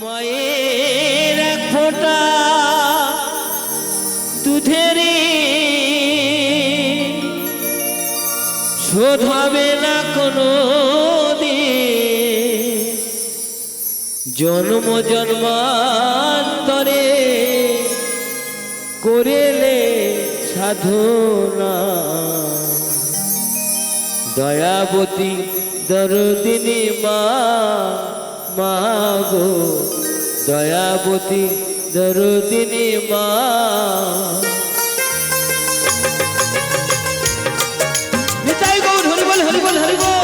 মায়ের এক ফোঁটা দুধের শোধ হবে না কোনো জন্ম জন্মান্তরে করেলে সাধনা দয়াবতী দরদিনী মা মা গো দয়াবতী দরদিনী মা। হরিবল হরিবল হরিবল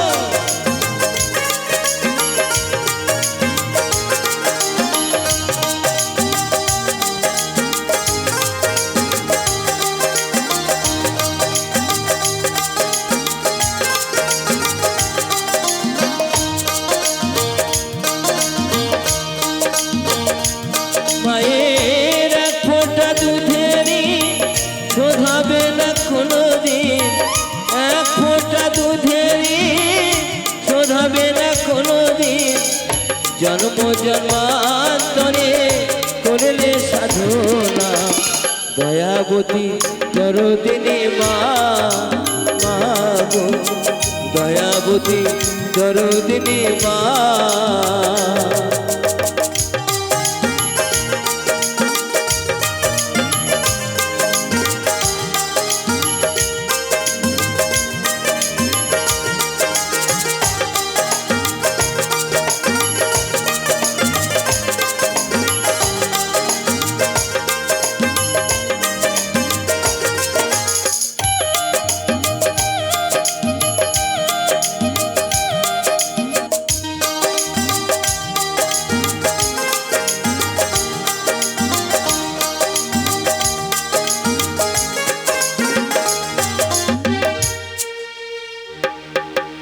শোধাবে না কোনো দিন এক ফোঁটা দুধেরই শোধাবে না কোনো দিন জন্ম জন্মান্তরে করলে সাধনা। দয়াবতী দরদিনী মা মা গো। দয়াবতী দরদিনী মা।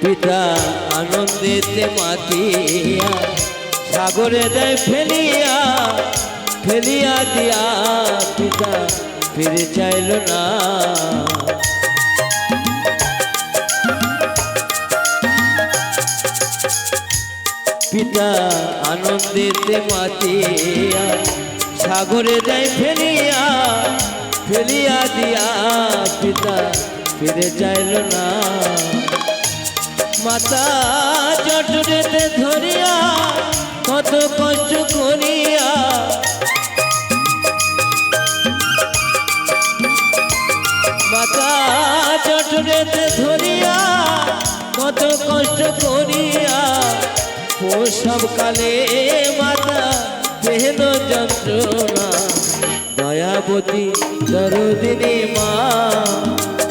পিতা আনন্দেতে মাতিয়া, সাগরে দেয় ফেলিয়া ফেলিয়া দিয়া পিতা ফিরে চাইল না। পিতা আনন্দেতে মাতিয়া, সাগরে দেয় ফেলিয়া ফেলিয়া দিয়া পিতা ফিরে চাইল না। মাতা জটরেতে ধরিয়া কত কষ্ট করিয়া মাতা জটরেতে ধরিয়া কত কষ্ট করিয়া প্রসব কালে মাতা পেহল যন্ত্রণা, দয়াবতী দরদিনী মা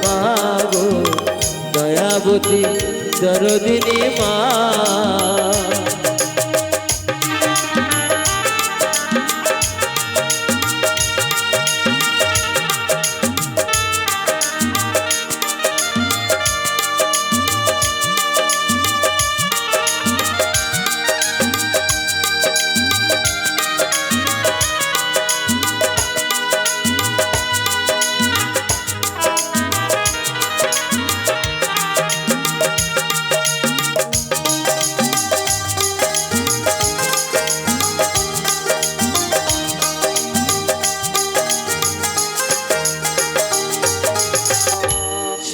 মা গো, দয়াবতী দরদিনী মা।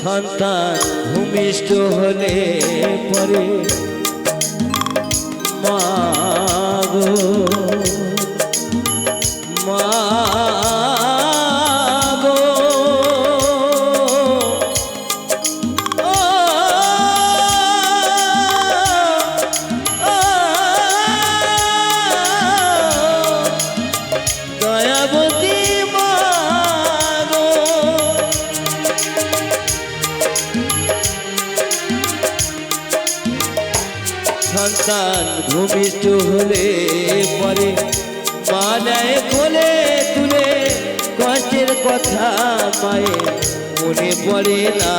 সন্তান ভূমিষ্ঠ হলে পরে মা সন্তান ভূমিষ্ঠ হলে পরে মানায় বলে তুলে কষ্টের কথা মায়ে মনে পড়ে না।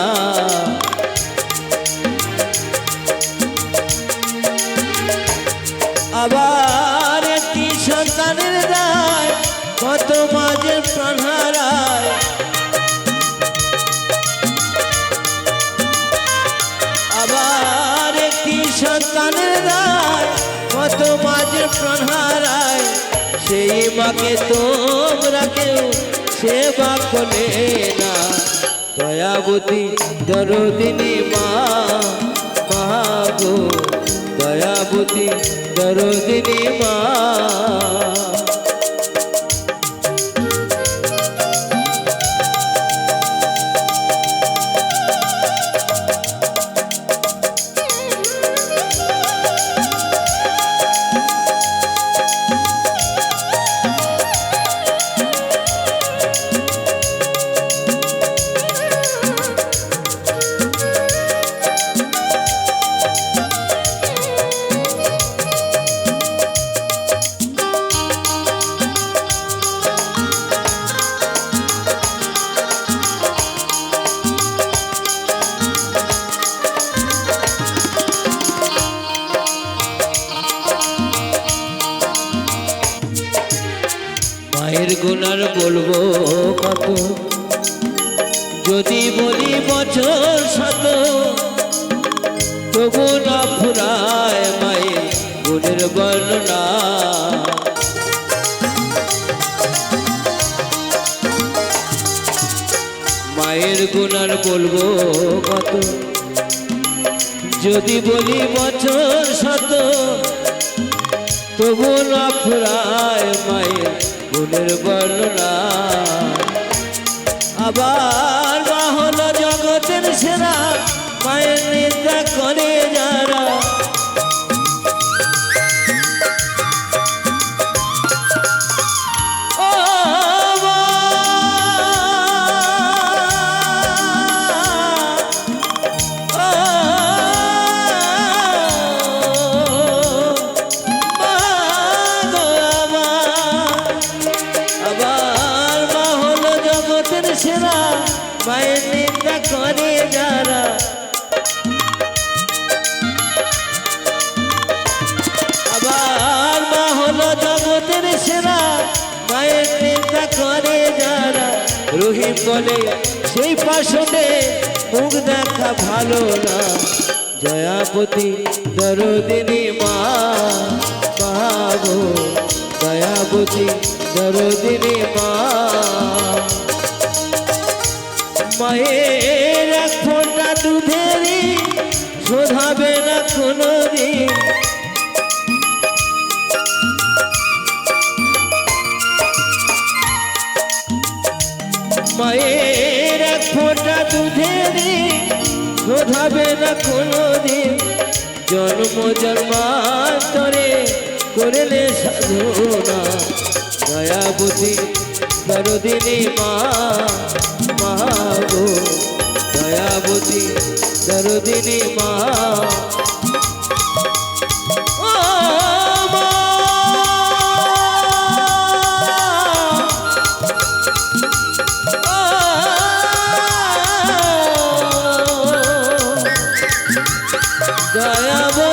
প্রাণ হারায়, সেই মাকে তোমরা কেউ সেবা করে না। দয়াবতী দরদিনী মা মাগো দয়াবতী দরদিনী মা। মায়ের গুণার বলব কত যদি বলি বছর শত, তবু না ফুরায় মায়ের গুণের বর্ণনা। মায়ের গুণার বলব কত যদি বলি বছর শত, তবু না ফুরায় মায়ের গুণের বর্ণনা। আবার জগতের সেরা মায়ের নিন্দা করে যারা। আবার মা হলো জগতের সেরা, মায়ের নিন্দা করে যারা। রহিম বলে, সেই পাশনে মুখ দেখা ভালো না। জয়াপতি দরদিনী মা মাগো দয়াপতি দরদিনী মা। মায়ের এক ফোঁটা শোধাবে না কোনো মায়ের এক ফোঁটা শোধাবে না কোনো দিন জন্ম জন্মান্তরে করলে সাধনা, দয়াবতী সরোদিনী মা মা গো দয়াবতী সরোদিনী মা। দয়াব